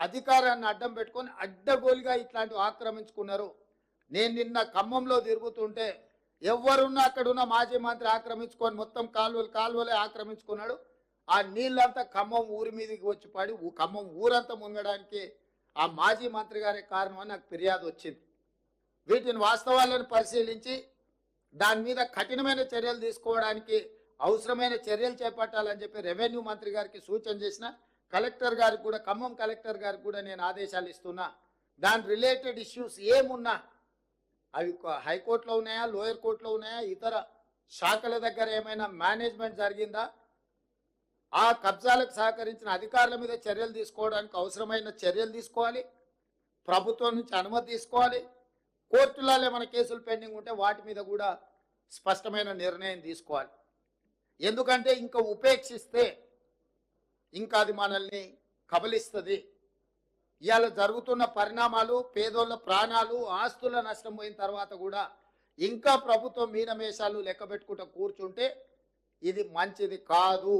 అధికారాన్ని అడ్డం పెట్టుకొని అడ్డగోలుగా ఇట్లాంటివి ఆక్రమించుకున్నారు. నేను నిన్న ఖమ్మంలో తిరుగుతుంటే ఎవరున్నా అక్కడున్న మాజీ మంత్రి ఆక్రమించుకొని మొత్తం కాలువలు కాలువలే ఆక్రమించుకున్నాడు. ఆ నీళ్ళంతా ఖమ్మం ఊరి మీదకి వచ్చి పడి ఖమ్మం ఊరంతా మునగడానికి ఆ మాజీ మంత్రి గారే కారణం నాకు ఫిర్యాదు వచ్చింది. వీటిని వాస్తవాలను పరిశీలించి దాని మీద కఠినమైన చర్యలు తీసుకోవడానికి అవసరమైన చర్యలు చేపట్టాలని చెప్పి రెవెన్యూ మంత్రి గారికి సూచన చేసిన కలెక్టర్ గారికి కూడా ఖమ్మం కలెక్టర్ గారికి కూడా నేను ఆదేశాలు ఇస్తున్నా. దాని రిలేటెడ్ ఇష్యూస్ ఏమున్నా అవి హైకోర్టులో ఉన్నాయా లోయర్ కోర్టులో ఉన్నాయా ఇతర శాఖల దగ్గర ఏమైనా మేనేజ్మెంట్ జరిగిందా? ఆ కబ్జాలకు సహకరించిన అధికారుల మీద చర్యలు తీసుకోవడానికి అవసరమైన చర్యలు తీసుకోవాలి. ప్రభుత్వం నుంచి అనుమతి తీసుకోవాలి. కోర్టులలో ఏమైనా కేసులు పెండింగ్ ఉంటే వాటి మీద కూడా స్పష్టమైన నిర్ణయం తీసుకోవాలి. ఎందుకంటే ఇంకా ఉపేక్షిస్తే ఇంకా అది మనల్ని కబలిస్తుంది. ఇవాళ జరుగుతున్న పరిణామాలు పేదోళ్ళ ప్రాణాలు ఆస్తుల నష్టం పోయిన తర్వాత కూడా ఇంకా ప్రభుత్వం మీనమేషాలు లెక్క పెట్టుకుంటూ కూర్చుంటే ఇది మంచిది కాదు.